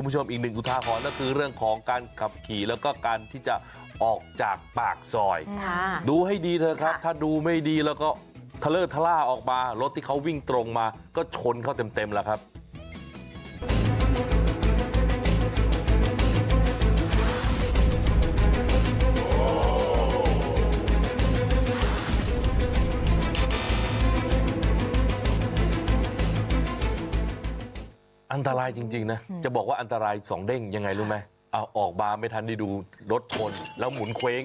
คุณผู้ชมอีกหนึ่งอุทาหรณ์ก็คือเรื่องของการขับขี่แล้วก็การที่จะออกจากปากซอยค่ะดูให้ดีเถอะครับค่ะถ้าดูไม่ดีแล้วก็ทะเลอร์ทะล่าออกมารถที่เขาวิ่งตรงมาก็ชนเข้าเต็มๆแล้วครับ อันตรายจริง ๆ นะ จะบอกว่าอันตรายสองเด้งยังไงรู้ไหมเอาออกมาไม่ทันได้ดูรถชนแล้วหมุนเคว้ง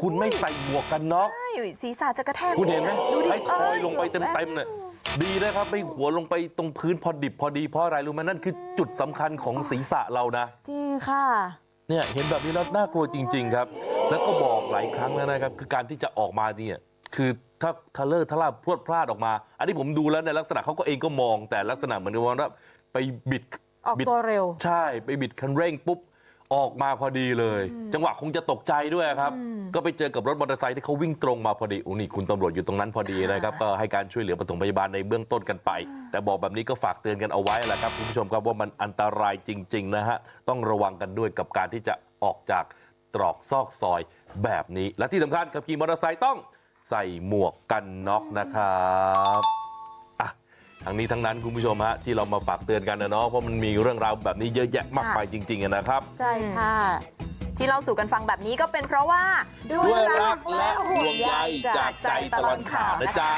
คุณไม่ใส่หมวกกันน็อกใช่ศีรษะจะกระแทกคุณเห็นไหมดูดิให้ทอยลงไปเออเต็มๆเนี่ยดีนะครับไม่หัวลงไปตรงพื้นพอดิบพอดีเพราะอะไรรู้ไหมนั่นคือจุดสำคัญของศีรษะเรานะ จริงค่ะ เนี่ยเห็นแบบนี้แล้วน่ากลัวจริง ๆ ครับ แล้วก็บอกหลายครั้งแล้วนะครับ คือการที่จะออกมาเนี่ยคือถ้าทะเลอร์ทะล่าพรวดพลาดออกมา อันนี้ผมดูแล้วในลักษณะเขาก็เองก็มองแต่ลักษณะเหมือนกับว่า ไปบิดออกบิดตัวเร็วใช่ไปบิดคันเร่งปุ๊บออกมาพอดีเลย จังหวะคงจะตกใจด้วยครับ ก็ไปเจอกับรถมอเตอร์ไซค์ที่เขาวิ่งตรงมาพอดีอุ้นี่คุณตำรวจอยู่ตรงนั้นพอดีนะครับก็ให้การช่วยเหลือปฐมพยาบาลในเบื้องต้นกันไป แต่บอกแบบนี้ก็ฝากเตือนกันเอาไว้แหละครับคุณผู้ชมครับว่ามันอันตรายจริง ๆ นะฮะต้องระวังกันด้วยกับการที่จะออกจากตรอกซอกซอยแบบนี้ และที่สำคัญขับขี่มอเตอร์ไซค์ต้องใส่หมวกกันน็อกนะครับอะ ทั้งนี้ทั้งนั้นคุณผู้ชมฮะที่เรามาฝากเตือนกันนะเนาะเพราะมันมีเรื่องราวแบบนี้เยอะแยะมากมายจริงๆอะนะครับใช่ค่ะที่เราสู่กันฟังแบบนี้ก็เป็นเพราะว่าด้วยรักและห่วงใยจากใจตลอดข่าวนะจ๊ะ